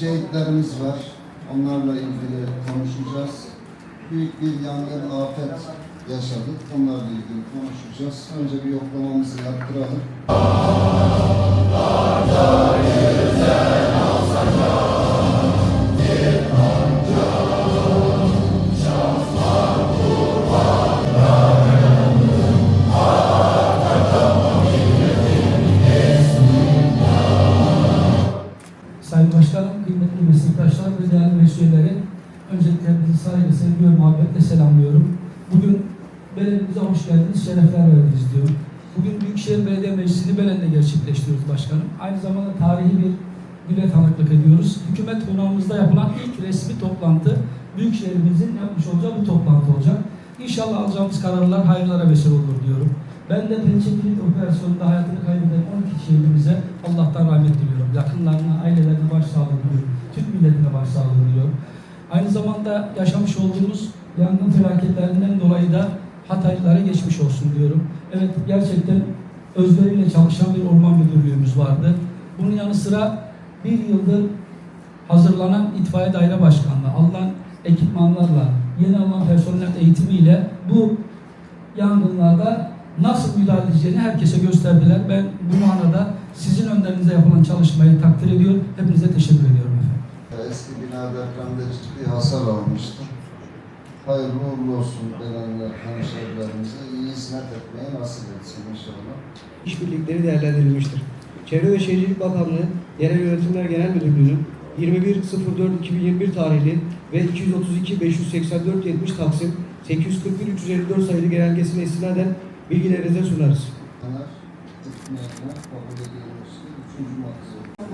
Şehitlerimiz var. Onlarla ilgili konuşacağız. Büyük bir yangın afet yaşadık. Onlarla ilgili konuşacağız. Önce bir yoklamamızı yaptıralım. Başkanım, kıymetli meslektaşlar ve değerli mesleğleri, öncelikle hepinizi saygı, sevgi ve muhabbetle selamlıyorum. Bugün belediyemize hoş geldiniz, şerefler verdiniz diyorum. Bugün Büyükşehir Belediye Meclisi'ni Belen'de gerçekleştiriyoruz başkanım. Aynı zamanda tarihi bir güne tanıklık ediyoruz. Hükümet konağımızda yapılan ilk resmi toplantı Büyükşehirimizin yapmış olacağı bu toplantı olacak. İnşallah alacağımız kararlar hayırlara vesile olur diyorum. Ben de Pençe Kilit Operasyonu'nda hayatını kaybeden 12 şehidimize Allah'tan rahmet diliyorum. Yakınlarına, ailelerine başsağlığı diliyorum. Türk milletine başsağlığı diliyorum. Aynı zamanda yaşamış olduğumuz yangın felaketlerinden dolayı da Hataylılara geçmiş olsun diyorum. Evet gerçekten özveriyle çalışan bir orman müdürlüğümüz vardı. Bunun yanı sıra bir yıldır hazırlanan itfaiye daire başkanlığı, alınan ekipmanlarla, yeni alınan personel eğitimiyle bu yangınlarda nasıl müdahale edeceğini herkese gösterdiler. Ben bu manada sizin önlerinizde yapılan çalışmayı takdir ediyor. Hepinize teşekkür ediyorum efendim. Eski bina depremde ciddi hasar almıştı. Hayırlı uğurlu olsun Belenler hemşehrilerimize. iyi hizmet etmeyi nasip etsin inşallah. işbirlikleri değerlendirilmiştir. Çevre ve Şehircilik Bakanlığı Yerel Yönetimler Genel Müdürlüğü'nün 21.04.2021 tarihli ve 232.584.70 Taksim 841.354 sayılı genelgesine istinaden bilgilerinize sunarız.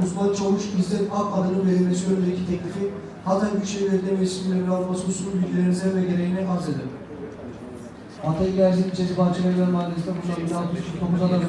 Osman Çavuş İzzet Ak adının verilmesi yönündeki teklifi Hatay Büyükşehir Belediye Meclisi'nin alması hususunu bilgilerinize ve gereğini arz ederim. Hatay Gerzik İlçesi Bahçeli Mahallesi'nde bulunan 1639 adamı